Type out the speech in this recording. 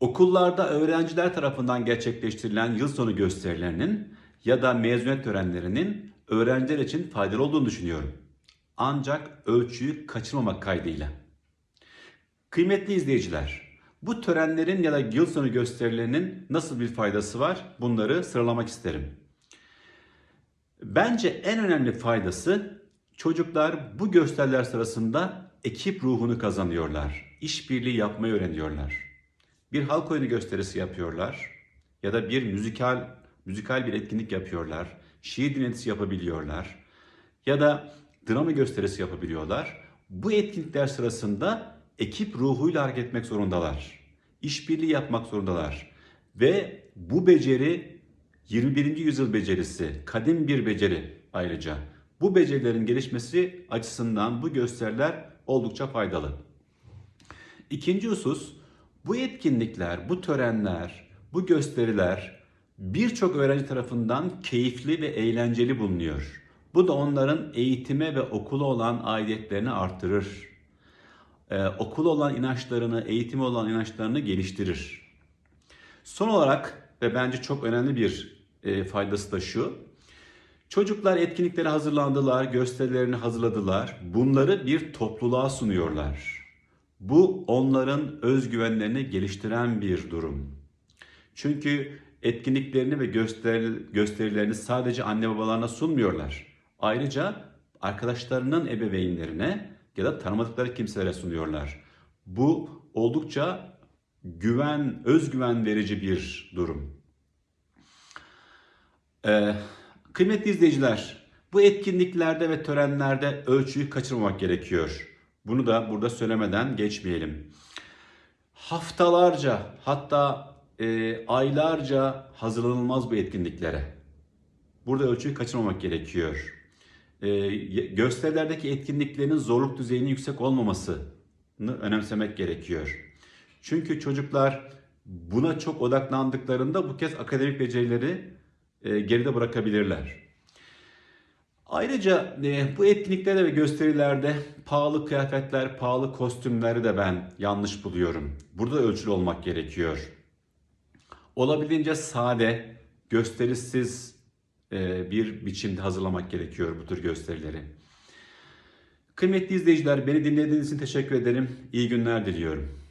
Okullarda öğrenciler tarafından gerçekleştirilen yıl sonu gösterilerinin ya da mezuniyet törenlerinin öğrenciler için faydalı olduğunu düşünüyorum. Ancak ölçüyü kaçırmamak kaydıyla. Kıymetli izleyiciler, bu törenlerin ya da yıl sonu gösterilerinin nasıl bir faydası var? Bunları sıralamak isterim. Bence en önemli faydası çocuklar bu gösteriler sırasında ekip ruhunu kazanıyorlar. İşbirliği yapmayı öğreniyorlar. Bir halk oyunu gösterisi yapıyorlar ya da bir müzikal müzikal bir etkinlik yapıyorlar. Şiir dinletisi yapabiliyorlar ya da drama gösterisi yapabiliyorlar. Bu etkinlikler sırasında ekip ruhuyla hareket etmek zorundalar. İşbirliği yapmak zorundalar. Ve bu beceri 21. yüzyıl becerisi, kadim bir beceri ayrıca. Bu becerilerin gelişmesi açısından bu gösteriler oldukça faydalı. İkinci husus, bu etkinlikler, bu törenler, bu gösteriler birçok öğrenci tarafından keyifli ve eğlenceli bulunuyor. Bu da onların eğitime ve okula olan aidiyetlerini artırır. Ee, okula olan inançlarını, eğitime olan inançlarını geliştirir. Son olarak ve bence çok önemli bir e, faydası da şu. Çocuklar etkinliklere hazırlandılar, gösterilerini hazırladılar. Bunları bir topluluğa sunuyorlar. Bu onların özgüvenlerini geliştiren bir durum. Çünkü etkinliklerini ve gösteri, gösterilerini sadece anne babalarına sunmuyorlar. Ayrıca arkadaşlarının ebeveynlerine ya da tanımadıkları kimselere sunuyorlar. Bu oldukça güven, özgüven verici bir durum. Ee, kıymetli izleyiciler, bu etkinliklerde ve törenlerde ölçüyü kaçırmamak gerekiyor. Bunu da burada söylemeden geçmeyelim. Haftalarca hatta e, aylarca hazırlanılmaz bu etkinliklere. Burada ölçüyü kaçırmamak gerekiyor. E, gösterilerdeki etkinliklerin zorluk düzeyinin yüksek olmamasını önemsemek gerekiyor. Çünkü çocuklar buna çok odaklandıklarında bu kez akademik becerileri e, geride bırakabilirler. Ayrıca e, bu etkinliklerde ve gösterilerde pahalı kıyafetler, pahalı kostümleri de ben yanlış buluyorum. Burada ölçülü olmak gerekiyor. Olabildiğince sade, gösterisiz e, bir biçimde hazırlamak gerekiyor bu tür gösterileri. Kıymetli izleyiciler, beni dinlediğiniz için teşekkür ederim. İyi günler diliyorum.